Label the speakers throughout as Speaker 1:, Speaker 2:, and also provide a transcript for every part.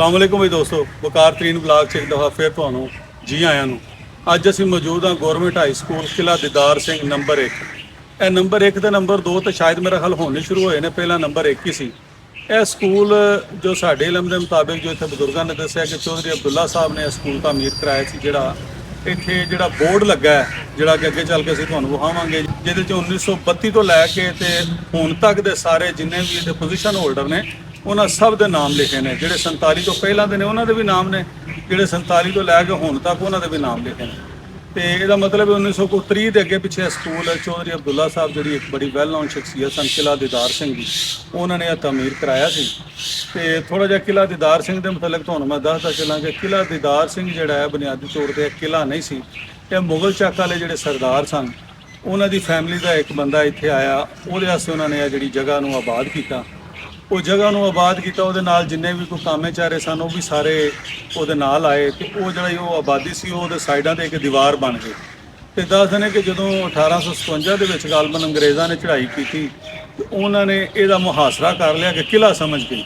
Speaker 1: ਅਸਲਾਮ ਵਾਲੇਕੁਮ ਜੀ ਦੋਸਤੋ ਵਕਾਰ ਤਰੀਨ ਬਲਾਗ ਚ ਇੱਕ ਦਫਾ ਫਿਰ ਤੁਹਾਨੂੰ ਜੀ ਆਇਆਂ ਨੂੰ। ਅੱਜ ਅਸੀਂ ਮੌਜੂਦ ਹਾਂ ਗਵਰਨਮੈਂਟ ਹਾਈ ਸਕੂਲ ਕਿਲਾ ਦੀਦਾਰ ਸਿੰਘ ਨੰਬਰ 1 ਇਹ ਨੰਬਰ 1 ਤੇ ਨੰਬਰ 2 ਤਾਂ ਸ਼ਾਇਦ ਮੇਰਾ ਹੱਲ ਹੋਣੇ ਸ਼ੁਰੂ ਹੋਏ ਨੇ, ਪਹਿਲਾਂ ਨੰਬਰ 1 ਹੀ ਸੀ। ਇਹ ਸਕੂਲ ਜੋ ਸਾਡੇ ਇਲਮ ਦੇ ਮੁਤਾਬਿਕ ਜੋ ਇੱਥੇ ਬਜ਼ੁਰਗਾਂ ਨੇ ਦੱਸਿਆ ਕਿ ਚੌਧਰੀ ਅਬਦੁੱਲਾ ਸਾਹਿਬ ਨੇ ਇਹ ਸਕੂਲ ਤਾਮੀਰ ਕਰਾਇਆ ਸੀ, ਜਿਹੜਾ ਇੱਥੇ ਜਿਹੜਾ ਬੋਰਡ ਲੱਗਾ ਹੈ, ਜਿਹੜਾ ਕਿ ਅੱਗੇ ਚੱਲ ਕੇ ਅਸੀਂ ਤੁਹਾਨੂੰ ਵਿਖਾਵਾਂਗੇ। ਜਿਹਦੇ ਚ 1932 ਤੋਂ ਲੈ ਕੇ ਤੇ ਹੁਣ ਤੱਕ ਦੇ ਸਾਰੇ ਜਿੰਨੇ ਵੀ ਇਹਦੇ ਪੋਜੀਸ਼ਨ ਹੋਲਡਰ ਨੇ ਉਹਨਾਂ ਸਭ ਦੇ ਨਾਮ ਲਿਖੇ ਨੇ, ਜਿਹੜੇ 47 ਤੋਂ ਪਹਿਲਾਂ ਦੇ ਨੇ, ਉਹਨਾਂ ਦੇ ਵੀ ਨਾਮ ਨੇ, ਜਿਹੜੇ 47 ਤੋਂ ਲੈ ਕੇ ਹੁਣ ਤੱਕ ਉਹਨਾਂ ਦੇ ਵੀ ਨਾਮ ਲਿਖੇ ਨੇ। ਤੇ ਇਹਦਾ ਮਤਲਬ ਹੈ 1930 ਦੇ ਅੱਗੇ ਪਿੱਛੇ ਇਹ ਸਕੂਲ ਚੌਧਰੀ ਅਬਦੁੱਲਾ ਸਾਹਿਬ, ਜਿਹੜੀ ਇੱਕ ਬੜੀ ਵੈਲ ਨੋਨ ਸ਼ਖਸੀਅਤ ਸਨ ਕਿਲਾ ਦੀਦਾਰ ਸਿੰਘ ਦੀ ਉਹਨਾਂ ਨੇ ਇਹ ਤਾਮੀਰ ਕਰਾਇਆ ਸੀ। ਤੇ ਥੋੜਾ ਜਿਹਾ ਕਿਲਾ ਦੀਦਾਰ ਸਿੰਘ ਦੇ ਮੁਤਲਕ ਤੁਹਾਨੂੰ ਮੈਂ ਦੱਸਦਾ ਚੱਲਾਂ ਕਿ ਕਿਲਾ ਦੀਦਾਰ ਸਿੰਘ ਜਿਹੜਾ ਹੈ, ਬੁਨਿਆਦੀ ਤੌਰ ਤੇ ਇਹ ਕਿਲਾ ਨਹੀਂ ਸੀ। ਇਹ ਮੁਗਲ ਚੱਕ ਵਾਲੇ ਜਿਹੜੇ ਸਰਦਾਰ ਸਨ, ਉਹਨਾਂ ਦੀ ਫੈਮਿਲੀ ਦਾ ਇੱਕ ਬੰਦਾ ਇੱਥੇ ਆਇਆ, ਉਹਦੇ ਵਾਸਤੇ ਉਹਨਾਂ ਨੇ ਇਹ ਜਿਹੜੀ ਜਗ੍ਹਾ ਨੂੰ ਆਬਾਦ ਕੀਤਾ। ਉਹ ਜਗ੍ਹਾ ਨੂੰ ਆਬਾਦ ਕੀਤਾ, ਉਹਦੇ ਨਾਲ ਜਿੰਨੇ ਵੀ ਕੋਈ ਕਾਮੇ ਚਾਰੇ ਸਨ, ਉਹ ਵੀ ਸਾਰੇ ਉਹਦੇ ਨਾਲ ਆਏ ਤੇ ਉਹ ਜਿਹੜਾ ਉਹ ਆਬਾਦੀ ਸੀ, ਉਹ ਉਹਦੇ ਸਾਈਡਾਂ ਤੇ ਇੱਕ ਦੀਵਾਰ ਬਣ ਗਈ। ਤੇ ਦੱਸਦੇ ਨੇ ਕਿ ਜਦੋਂ 1857 ਦੇ ਵਿੱਚ ਗਾਲਬਨ ਅੰਗਰੇਜ਼ਾਂ ਨੇ ਚੜ੍ਹਾਈ ਕੀਤੀ, ਤੇ ਉਹਨਾਂ ਨੇ ਇਹਦਾ ਮੁਹਾਸਰਾ ਕਰ ਲਿਆ ਕਿ ਕਿਲਾ ਸਮਝ ਕੇ।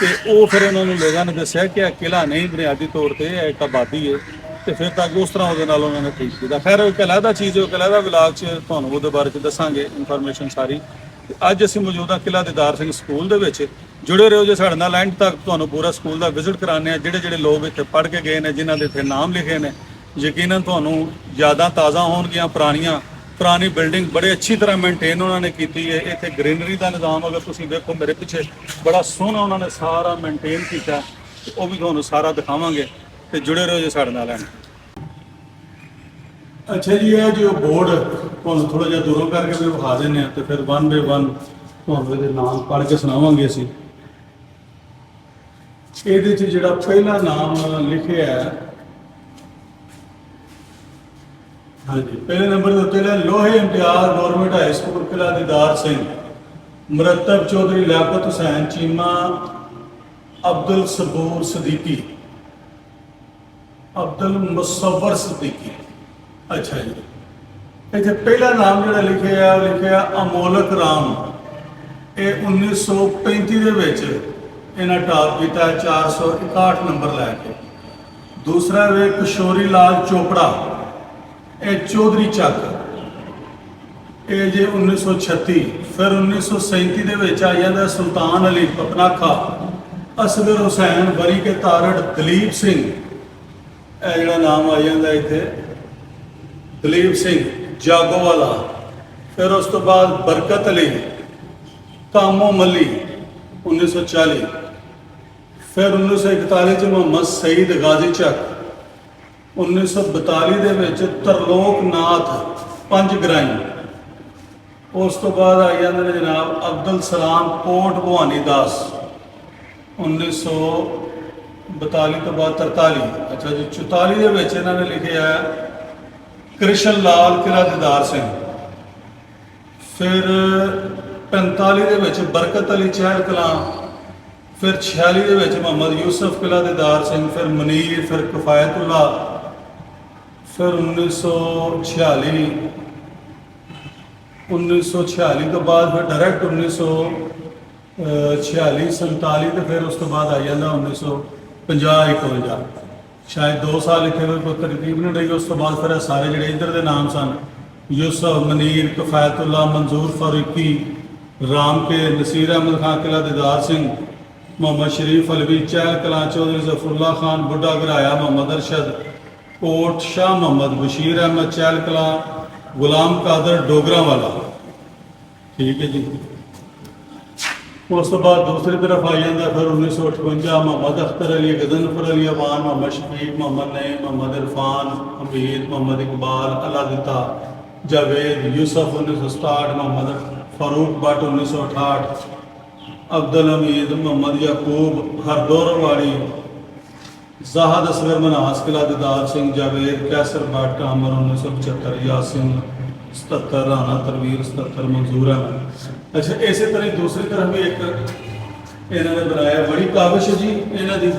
Speaker 1: ਤੇ ਉਹ ਫਿਰ ਉਹਨਾਂ ਨੂੰ ਲੋਕਾਂ ਨੇ ਦੱਸਿਆ ਕਿ ਇਹ ਕਿਲਾ ਨਹੀਂ, ਬੁਨਿਆਦੀ ਤੌਰ ਤੇ ਇਹ ਇੱਕ ਆਬਾਦੀ ਹੈ ਤੇ ਫਿਰ ਤਾਂ ਉਸ ਤਰ੍ਹਾਂ ਉਹਦੇ ਨਾਲ ਉਹਨਾਂ ਨੇ ਠੀਕ ਕੀਤਾ। ਖੈਰ ਉਹ ਇੱਕ ਅਲੱਗਾ ਚੀਜ਼ ਹੈ ਉਹ ਇੱਕ ਅਲੱਗਾ ਵਿਲਾਗ 'ਚ ਤੁਹਾਨੂੰ ਉਹਦੇ ਬਾਰੇ 'ਚ ਦੱਸਾਂਗੇ ਇਨਫੋਰਮੇਸ਼ਨ ਸਾਰੀ। ਅੱਜ ਅਸੀਂ ਮੌਜੂਦਾ ਹਾਂ ਕਿਲਾ ਦੀਦਾਰ ਸਿੰਘ ਸਕੂਲ ਦੇ ਵਿੱਚ ਜੁੜੇ ਰਹੋ ਜੇ ਸਾਡੇ ਨਾਲ ਐਂਡ ਤੱਕ ਤੁਹਾਨੂੰ ਪੂਰਾ ਸਕੂਲ ਦਾ ਵਿਜ਼ਿਟ ਕਰਾਉਂਦੇ ਆ ਜਿਹੜੇ ਜਿਹੜੇ ਲੋਕ ਇੱਥੇ ਪੜ੍ਹ ਕੇ ਗਏ ਨੇ, ਜਿਨ੍ਹਾਂ ਦੇ ਇੱਥੇ ਨਾਮ ਲਿਖੇ ਨੇ, ਯਕੀਨਨ ਤੁਹਾਨੂੰ ਯਾਦਾਂ ਤਾਜ਼ਾ ਹੋਣਗੀਆਂ, ਪੁਰਾਣੀਆਂ, ਪੁਰਾਣੀ ਬਿਲਡਿੰਗ ਬੜੇ ਅੱਛੀ ਤਰ੍ਹਾਂ ਮੇਨਟੇਨ ਉਹਨਾਂ ਨੇ ਕੀਤੀ ਹੈ। ਇੱਥੇ ਗ੍ਰੀਨਰੀ ਦਾ ਨਿਜ਼ਾਮ ਅਗਰ ਤੁਸੀਂ ਵੇਖੋ ਮੇਰੇ ਪਿੱਛੇ, ਬੜਾ ਸੋਹਣਾ ਉਹਨਾਂ ਨੇ ਸਾਰਾ ਮੇਨਟੇਨ ਕੀਤਾ। ਉਹ ਵੀ ਤੁਹਾਨੂੰ ਸਾਰਾ ਦਿਖਾਵਾਂਗੇ ਤੇ ਜੁੜੇ ਰਹੋ ਜੇ ਸਾਡੇ ਨਾਲ ਐਂਡ। ਅੱਛਾ ਜੀ, ਇਹ ਜੋ ਬੋਰਡ ਤੁਹਾਨੂੰ ਥੋੜਾ ਜਿਹਾ ਦੂਰੋਂ ਕਰਕੇ ਵੀ ਵਿਖਾ ਦਿੰਨੇ ਆ ਤੇ ਫਿਰ ਵਨ ਬਾਏ ਵਨ ਤੁਹਾਨੂੰ ਇਹਦੇ ਨਾਮ ਪੜ੍ਹ ਕੇ ਸੁਣਾਵਾਂਗੇ ਅਸੀਂ। ਇਹਦੇ 'ਚ ਜਿਹੜਾ ਪਹਿਲਾ ਨਾਮ ਲਿਖਿਆ ਹੈ, ਹਾਂਜੀ, ਪਹਿਲੇ ਨੰਬਰ ਦੇ ਉੱਤੇ ਹੈ ਲੋਹੇ ਇਮਤਿਆਜ਼ ਗਵਰਨਮੈਂਟ ਹਾਈ ਸਕੂਲ ਕਿਲਾ ਦੀਦਾਰ ਸਿੰਘ ਮਰਤਬ ਚੌਧਰੀ ਲਿਆਕਤ ਹੁਸੈਨ ਚੀਮਾ, ਅਬਦੁਲ ਸਬੂਰ ਸਦੀਕੀ। ਅਬਦੁਲ ਮੁਸਵਰ ਸਦੀਕੀ। ਅੱਛਾ ਜੀ। ਇੱਥੇ ਪਹਿਲਾ ਨਾਮ ਜਿਹੜਾ ਲਿਖਿਆ ਉਹ ਲਿਖਿਆ ਅਮੋਲਕ ਰਾਮ। ਇਹ 1935 ਦੇ ਵਿੱਚ ਇਹਨਾਂ ਟਾਪ ਕੀਤਾ 461 ਨੰਬਰ ਲੈ ਕੇ। ਦੂਸਰਾ ਵੇ ਕਿਸ਼ੋਰੀ ਲਾਲ ਚੋਪੜਾ, ਇਹ ਚੌਧਰੀ ਚੱਕ। ਇਹ ਜੇ 1936 ਫਿਰ 1937 ਦੇ ਵਿੱਚ ਆ ਜਾਂਦਾ ਸੁਲਤਾਨ ਅਲੀ ਪਪਨਾਖਾ ਅਸਗਰ ਹੁਸੈਨ ਬਰੀ ਕੇ ਤਾਰੜ, ਦਲੀਪ ਸਿੰਘ। ਇਹ ਜਿਹੜਾ ਨਾਮ ਆ ਜਾਂਦਾ ਇੱਥੇ, ਦਲੀਪ ਸਿੰਘ। ਜਾਗੋਵਾਲਾ ਫਿਰ ਉਸ ਤੋਂ ਬਾਅਦ ਬਰਕਤ ਅਲੀ ਕਾਮੋ ਮੱਲੀ 1940 ਫਿਰ 1941 ਚ ਮੁਹੰਮਦ ਸਈਦ ਗਾਜ਼ੀ ਚੱਕ 1942 ਦੇ ਵਿੱਚ ਤਰਲੋਕ ਨਾਥ, ਪੰਜ ਗ੍ਰਾਈ। ਉਸ ਤੋਂ ਬਾਅਦ ਆ ਜਾਂਦੇ ਨੇ ਜਨਾਬ ਅਬਦੁਲ ਸਲਾਮ ਕੋਟ ਭਵਾਨੀ ਦਾਸ। 1942 ਤੋਂ ਬਾਅਦ 43 ਅੱਛਾ ਜੀ 44 ਦੇ ਵਿੱਚ ਇਹਨਾਂ ਨੇ ਲਿਖਿਆ ਕ੍ਰਿਸ਼ਨ ਲਾਲ ਕਿਲਾ ਦੀਦਾਰ ਸਿੰਘ। ਫਿਰ 45 ਦੇ ਵਿੱਚ ਬਰਕਤ ਅਲੀ ਚਹਿਲ ਕਲਾਂ, ਫਿਰ 46 ਦੇ ਵਿੱਚ ਮੁਹੰਮਦ ਯੂਸਫ ਕਿਲਾ ਦੀਦਾਰ ਸਿੰਘ, ਫਿਰ ਮਨੀਰ, ਫਿਰ ਕਿਫਾਇਤੁੱਲਾ ਫਿਰ 1946 1946 ਤੋਂ ਬਾਅਦ ਫਿਰ ਡਾਇਰੈਕਟ 1946 47 ਤੇ ਫਿਰ ਉਸ ਤੋਂ ਬਾਅਦ ਆ ਜਾਂਦਾ 1950 51 ਸ਼ਾਇਦ 2 ਸਾਲ ਇੱਥੇ ਕੋਈ ਤਰਤੀਬ ਨਹੀਂ ਰਹੀ ਉਸ ਤੋਂ ਬਾਅਦ ਫਿਰ ਇਹ ਸਾਰੇ ਜਿਹੜੇ ਇੱਧਰ ਦੇ ਨਾਮ ਸਨ, ਯੂਸਫ, ਮਨੀਰ ਕਫਾਇਤੁੱਲਾ ਮਨਜ਼ੂਰ, ਫਾਰੂਕੀ ਰਾਮ ਕੇ ਨਸੀਰ ਅਹਿਮਦ ਖਾਨ ਕਿਲਾ ਦੀਦਾਰ ਸਿੰਘ, ਮੁਹੰਮਦ ਸ਼ਰੀਫ, ਅਲਵੀ ਚਹਿਲ, ਕਲਾਂ ਚੌਧਰੀ, ਜ਼ਫਰੁੱਲਾ ਖਾਨ, ਬੁੱਢਾ ਘਰਾਇਆ ਮੁਹੰਮਦ ਅਰਸ਼ਦ, ਕੋਟ ਸ਼ਾਹ ਮੁਹੰਮਦ, ਬਸ਼ੀਰ ਅਹਿਮਦ, ਚਹਿਲ ਕਲਾਂ, ਗੁਲਾਮ ਕਾਦਰ ਡੋਗਰਾ ਵਾਲਾ ਠੀਕ ਹੈ ਜੀ। ਉਸ ਤੋਂ ਬਾਅਦ ਦੂਸਰੀ ਤਰਫ ਆ ਜਾਂਦਾ ਫਿਰ 1958 ਮੁਹੰਮਦ ਅਖਤਰ ਅਲੀ ਗਜ਼ਨਫਰ ਅਲੀ ਅਵਾਨ ਮੁਹੰਮਦ ਸ਼ਫੀਕ ਮੁਹੰਮਦ ਨਈਮ ਮੁਹੰਮਦ ਇਰਫਾਨ ਹਮੀਦ ਮੁਹੰਮਦ ਇਕਬਾਲ ਅਲਾ ਦਿੱਤਾ ਜਾਵੇਦ ਯੂਸਫ 1967 ਮੁਹੰਮਦ ਫਾਰੂਕ ਬੱਟ 1968 ਅਬਦੁਲ ਹਮੀਦ ਮੁਹੰਮਦ ਯਾਕੂਬ ਹਰਦੌਰ ਵਾਲੀ ਜ਼ਾਹਦ ਅਸਗਰ ਮਨਾਸ ਕਿਲਾ ਦੀਦਾਰ ਸਿੰਘ ਜਾਵੇਦ ਕੈਸਰ ਬੱਟ ਅਮਰ 1975 ਯਾਸਿਨ 77 ਰਾਣਾ ਤਰਵੀਰ 77 ਮਨਜ਼ੂਰ ਹੈ ਅੱਛਾ, ਇਸੇ ਤਰ੍ਹਾਂ ਦੂਸਰੀ ਤਰ੍ਹਾਂ ਵੀ ਇੱਕ ਇਹਨਾਂ ਨੇ ਬਣਾਇਆ। ਬੜੀ ਕਾਬਿਸ਼ ਜੀ ਇਹਨਾਂ ਦੀ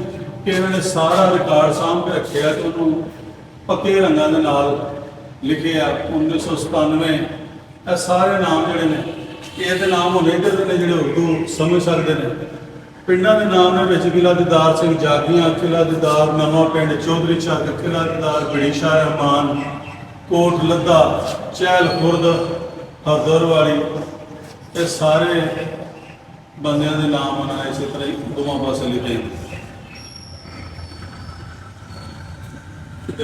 Speaker 1: ਕਿ ਇਹਨਾਂ ਨੇ ਸਾਰਾ ਰਿਕਾਰਡ ਸਾਂਭ ਕੇ ਰੱਖਿਆ ਤੇ ਉਹਨੂੰ ਪੱਕੇ ਰੰਗਾਂ ਦੇ ਨਾਲ ਲਿਖਿਆ 1997 ਇਹ ਸਾਰੇ ਨਾਮ ਜਿਹੜੇ ਨੇ ਇਹਦੇ ਨਾਮ ਹੁਣ ਇੱਧਰ ਦੇ ਨੇ ਜਿਹੜੇ ਉਰਦੂ ਸਮਝ ਸਕਦੇ ਨੇ। ਪਿੰਡਾਂ ਦੇ ਨਾਮ ਨੇ ਵਿੱਚ ਕਿਲਾ ਦੀਦਾਰ ਸਿੰਘ ਜਾਗੀਆਂ ਕਿਲਾ ਦੀਦਾਰ ਨਵਾਂ ਪਿੰਡ, ਚੌਧਰੀ ਚੱਕ ਕਿਲਾ ਦੀਦਾਰ ਬੜੀ ਸ਼ਾਹ ਕੋਟ, ਲੱਦਾ, ਚਹਿਲ, ਖੁਰਦ, ਹਰਦਰ ਵਾਲੀ ਇਹ ਸਾਰੇ ਬੰਦਿਆਂ ਦੇ ਨਾਮ ਉਹਨਾਂ ਨੇ ਇਸੇ ਤਰ੍ਹਾਂ ਹੀ ਦੋਵਾਂ ਪਾਸੇ ਲਿਖੇ। ਨੇ।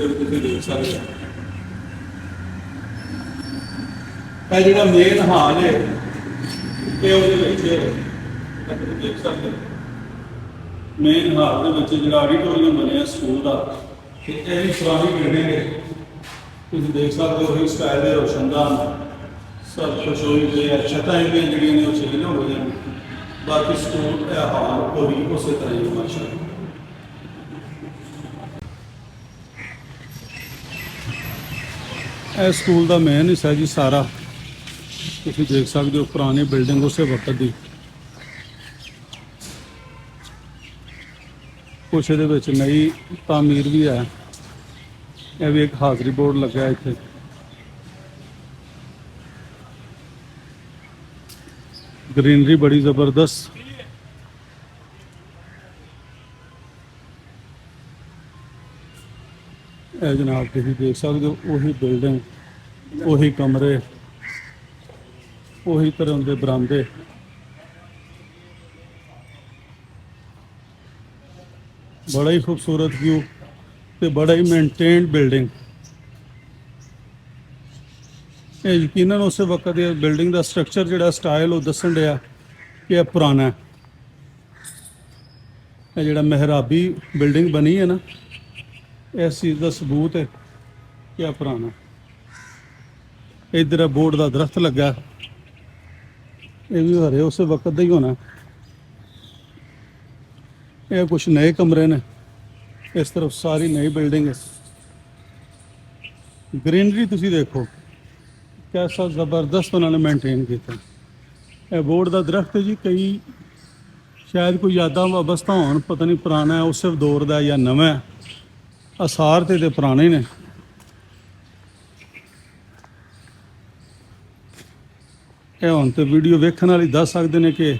Speaker 1: ਤੁਸੀਂ ਦੇਖ ਸਕਦੇ ਹੋ ਇਹ ਜਿਹੜਾ ਮੇਨ ਹਾਲ ਹੈ, ਇਹ ਉਹਦੇ ਵਿੱਚ ਹੈ। ਤੁਸੀਂ ਦੇਖ ਸਕਦੇ ਹੋ। ਮੇਨ ਹਾਲ ਦੇ ਵਿੱਚ ਜਿਹੜਾ ਆਡੀਟੋਰੀਅਮ ਬਣਿਆ ਸਕੂਲ ਦਾ, ਤੇ ਇਹ ਵੀ ਪੁਰਾਣੀ ਬਿਲਡਿੰਗ ਹੈ ਤੁਸੀਂ ਦੇਖ ਸਕਦੇ ਹੋ ਇਸ ਸਟਾਈਲ ਦੇ ਰੋਸ਼ਨਦਾਨ ਸਭ ਕੁਝ ਹੋਈ ਤੇ ਹੈ ਵੀ ਜਿਹੜੀਆਂ ਨੇ ਉਹ ਚੇਂਜ ਹੋ ਗਈਆਂ ਬਾਕੀ ਸਕੂਲ ਇਹ ਹਾਲ ਉਹ ਵੀ ਉਸੇ ਤਰ੍ਹਾਂ ਹੀ ਮਾਸ਼ਾਅੱਲਾ ਇਹ ਸਕੂਲ ਦਾ ਮੇਨ ਹਿੱਸਾ ਜੀ ਸਾਰਾ। ਤੁਸੀਂ ਦੇਖ ਸਕਦੇ ਹੋ ਪੁਰਾਣੀ ਬਿਲਡਿੰਗ ਉਸੇ ਵਕਤ ਦੀ। ਕੁਛ ਇਹਦੇ ਵਿੱਚ ਨਈ ਤਾਮੀਰ ਵੀ ਹੈ। ਇਹ ਵੀ ਇੱਕ ਹਾਜ਼ਰੀ ਬੋਰਡ ਲੱਗਾ ਇੱਥੇ। ਗ੍ਰੀਨਰੀ ਬੜੀ ਜ਼ਬਰਦਸਤ। ਇਹ ਜਨਾਬ ਤੁਸੀਂ ਦੇਖ ਸਕਦੇ ਹੋ, ਉਹੀ ਬਿਲਡਿੰਗ ਉਹੀ ਕਮਰੇ, ਉਹੀ ਤਰ੍ਹਾਂ ਦੇ ਬਰਾਂਡੇ ਬੜਾ ਹੀ ਖੂਬਸੂਰਤ ਵਿਊ ਤੇ ਬੜਾ ਹੀ ਮੇਨਟੇਨਡ ਬਿਲਡਿੰਗ ਇਹ ਯਕੀਨਨ ਉਸੇ ਵਕਤ ਦੀ ਬਿਲਡਿੰਗ ਦਾ ਸਟਰਕਚਰ ਜਿਹੜਾ ਸਟਾਈਲ ਉਹ ਦੱਸਣ ਡਿਆ ਕਿ ਇਹ ਪੁਰਾਣਾ ਹੈ ਇਹ ਜਿਹੜਾ ਮਹਿਰਾਬੀ ਬਿਲਡਿੰਗ ਬਣੀ ਹੈ ਨਾ ਇਸ ਚੀਜ਼ ਦਾ ਸਬੂਤ ਹੈ ਕਿ ਇਹ ਪੁਰਾਣਾ ਹੈ। ਇੱਧਰ ਬੋਰਡ ਦਾ ਦਰਖਤ ਲੱਗਾ ਇਹ ਵੀ ਹਰੇ ਉਸੇ ਵਕਤ ਦਾ ਹੀ ਹੋਣਾ ਇਹ ਕੁਝ ਨਏ ਕਮਰੇ ਨੇ ਇਸ ਤਰਫ ਸਾਰੀ ਨਈ ਬਿਲਡਿੰਗ ਹੈ। ਗ੍ਰੀਨਰੀ ਤੁਸੀਂ ਦੇਖੋ ਕੈਸਾ ਜ਼ਬਰਦਸਤ ਉਹਨਾਂ ਨੇ ਮੇਨਟੇਨ ਕੀਤਾ। ਇਹ ਬੋਰਡ ਦਾ ਦਰਖਤ ਜੀ, ਕਈ ਸ਼ਾਇਦ ਕੋਈ ਯਾਦਾਂ ਵਾਬਸਤਾ ਹੋਣ, ਪਤਾ ਨਹੀਂ ਪੁਰਾਣਾ ਹੈ ਉਸੇ ਦੌਰ ਦਾ ਜਾਂ ਨਵਾਂ ਹੈ। ਆਸਾਰ ਤੇ ਤੇ ਪੁਰਾਣੇ ਨੇ। ਇਹ ਹੁਣ ਤੇ ਵੀਡੀਓ ਵੇਖਣ ਵਾਲੀ ਦੱਸ ਸਕਦੇ ਨੇ ਕਿ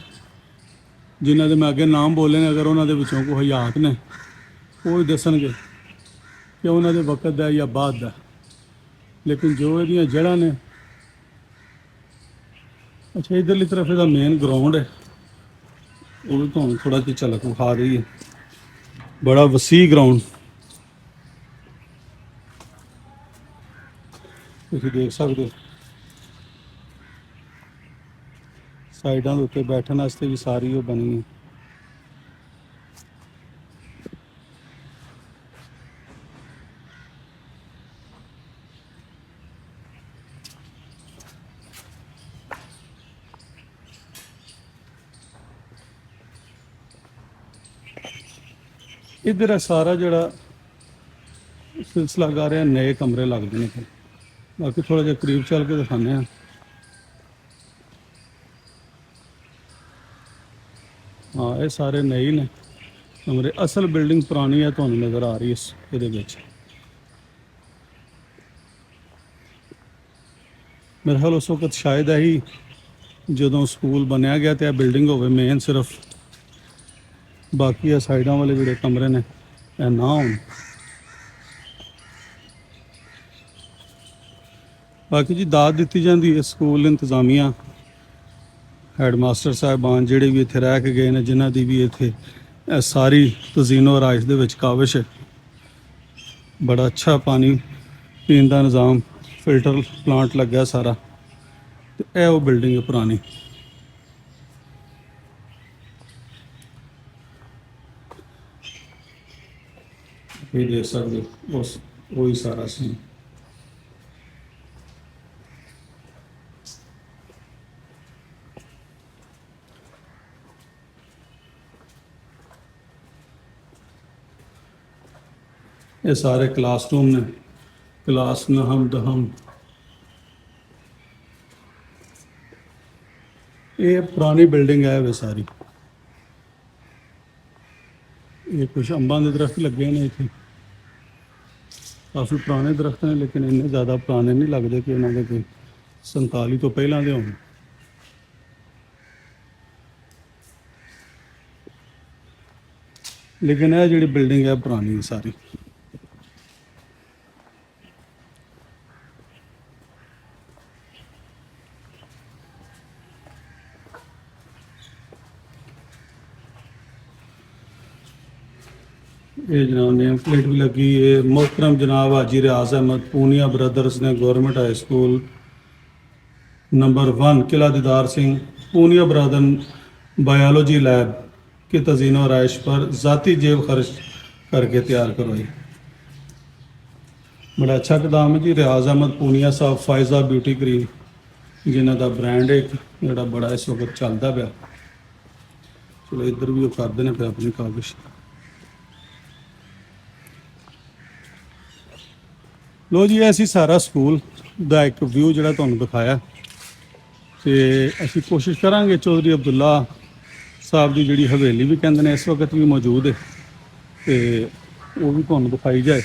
Speaker 1: ਜਿਨ੍ਹਾਂ ਦੇ ਮੈਂ ਅੱਗੇ ਨਾਮ ਬੋਲੇ ਨੇ, ਅਗਰ ਉਹਨਾਂ ਦੇ ਵਿੱਚੋਂ ਕੋਈ ਹਯਾਤ ਨੇ। ਉਹ ਹੀ ਦੱਸਣਗੇ ਕਿ ਉਹਨਾਂ ਦੇ ਵਕਤ ਦਾ ਜਾਂ ਬਾਅਦ ਦਾ ਲੇਕਿਨ ਜੋ ਇਹਦੀਆਂ ਜੜ੍ਹਾਂ ਨੇ, ਅੱਛਾ, ਇਧਰਲੀ ਤਰਫ ਇਹਦਾ ਮੇਨ ਗਰਾਊਂਡ ਹੈ। ਉਹ ਵੀ ਤੁਹਾਨੂੰ ਥੋੜਾ ਜਿਹਾ ਝਲਕ ਵਿਖਾ ਰਹੀ ਹੈ ਬੜਾ ਵਸੀ ਗਰਾਊਂਡ ਤੁਸੀਂ ਦੇਖ ਸਕਦੇ ਹੋ। ਸਾਈਡਾਂ ਦੇ ਉੱਤੇ ਬੈਠਣ ਵਾਸਤੇ ਵੀ ਸਾਰੀ ਉਹ ਬਣੀ ਹੈ। ਇੱਧਰ ਇਹ ਸਾਰਾ ਜਿਹੜਾ ਸਿਲਸਿਲਾ ਕਰ ਰਿਹਾ, ਨਏ ਕਮਰੇ ਲੱਗਦੇ ਨੇ ਫਿਰ ਬਾਕੀ ਥੋੜਾ ਜਿਹਾ ਕਰੀਬ ਚੱਲ ਕੇ ਦਿਖਾਉਂਦੇ ਆ ਹਾਂ, ਇਹ ਸਾਰੇ ਨਏ ਨੇ ਕਮਰੇ। ਅਸਲ ਬਿਲਡਿੰਗ ਪੁਰਾਣੀ ਹੈ ਤੁਹਾਨੂੰ ਨਜ਼ਰ ਆ ਰਹੀ ਹੈ ਇਸ, ਇਹਦੇ ਵਿੱਚ। ਮੇਰੇ ਖਿਆਲ ਉਸ ਵਕਤ ਸ਼ਾਇਦ ਇਹੀ ਜਦੋਂ ਸਕੂਲ ਬਣਿਆ ਗਿਆ ਤੇ ਇਹ ਬਿਲਡਿੰਗ ਹੋਵੇ ਮੇਨ ਸਿਰਫ ਬਾਕੀ ਆ ਸਾਈਡਾਂ ਵਾਲੇ ਜਿਹੜੇ ਕਮਰੇ ਨੇ, ਇਹ ਨਾ ਹੋਣ। ਬਾਕੀ ਜੀ ਦਾਤ ਦਿੱਤੀ ਜਾਂਦੀ ਹੈ ਸਕੂਲ ਇੰਤਜ਼ਾਮੀਆਂ, ਹੈਡਮਾਸਟਰ ਸਾਹਿਬਾਨ ਜਿਹੜੇ ਵੀ ਇੱਥੇ ਰਹਿ ਕੇ ਗਏ ਨੇ, ਜਿਨ੍ਹਾਂ ਦੀ ਵੀ ਇੱਥੇ ਇਹ ਸਾਰੀ ਤਜ਼ੀਨੋ ਰਾਇਸ਼ ਦੇ ਵਿੱਚ ਕਾਵਿਸ਼ ਹੈ। ਬੜਾ ਅੱਛਾ ਪਾਣੀ ਪੀਣ ਦਾ ਨਿਜ਼ਾਮ, ਫਿਲਟਰ ਪਲਾਂਟ ਲੱਗਾ ਸਾਰਾ, ਤੇ ਇਹ ਉਹ ਬਿਲਡਿੰਗ ਹੈ ਪੁਰਾਣੀ। ਇਹ ਦੇਖ ਸਕਦੇ ਹੋ, ਉਸ ਉਹੀ ਸਾਰਾ ਸੀ। ਇਹ ਸਾਰੇ ਕਲਾਸਰੂਮ ਨੇ। ਕਲਾਸ ਨਹਮ ਦਹਮ ਇਹ ਪੁਰਾਣੀ ਬਿਲਡਿੰਗ ਹੈ ਵੇ ਸਾਰੀ। ਇਹ ਕੁਝ ਅੰਬਾਂ ਦੇ ਦਰਖਤ ਲੱਗੇ ਨੇ ਇੱਥੇ। ਕਾਫੀ ਪੁਰਾਣੇ ਦਰਖਤ ਨੇ, ਲੇਕਿਨ ਇੰਨੇ ਜ਼ਿਆਦਾ ਪੁਰਾਣੇ ਨਹੀਂ ਲੱਗਦੇ ਕਿ ਉਹਨਾਂ ਦੇ ਕੋਈ 47 ਤੋਂ ਪਹਿਲਾਂ ਦੇ ਹੋਣ। ਲੇਕਿਨ ਇਹ ਜਿਹੜੀ ਬਿਲਡਿੰਗ ਹੈ ਪੁਰਾਣੀ ਸਾਰੀ। ਇਹ ਜਨਾਬ ਨੇਮ ਪਲੇਟ ਵੀ ਲੱਗੀ ਹੈ ਮੁਹਤਰਮ ਜਨਾਬ ਹਾਜੀ ਰਿਆਜ਼ ਅਹਿਮਦ ਪੂਨੀਆ ਬ੍ਰਦਰਸ ਨੇ government high school number one Qila Didar Singh Poonia बरदन biology lab की तजीन और आयश पर ज़ाती जेब खर्च करके तैयार करवाई बड़ा अच्छा कदम है जी रियाज अहमद पूनिया साहब फायजा ब्यूटी क्रीम जिन्हों का ब्रांड है एक जोड़ा बड़ा इस वक्त चलता पाया चलो इधर भी वो करते हैं पे अपनी काबिश ਲੋ ਜੀ, ਇਹ ਸੀ ਸਾਰਾ ਸਕੂਲ ਦਾ ਇੱਕ ਵਿਊ ਜਿਹੜਾ ਤੁਹਾਨੂੰ ਦਿਖਾਇਆ। ਤੇ ਅਸੀਂ ਕੋਸ਼ਿਸ਼ ਕਰਾਂਗੇ ਚੌਧਰੀ ਅਬਦੁੱਲਾ ਸਾਹਿਬ ਦੀ ਜਿਹੜੀ ਹਵੇਲੀ ਵੀ ਕਹਿੰਦੇ ਨੇ, ਇਸ ਵਕਤ ਵੀ ਮੌਜੂਦ ਹੈ। ਤੇ ਉਹ ਵੀ ਤੁਹਾਨੂੰ ਦਿਖਾਈ ਜਾਏ।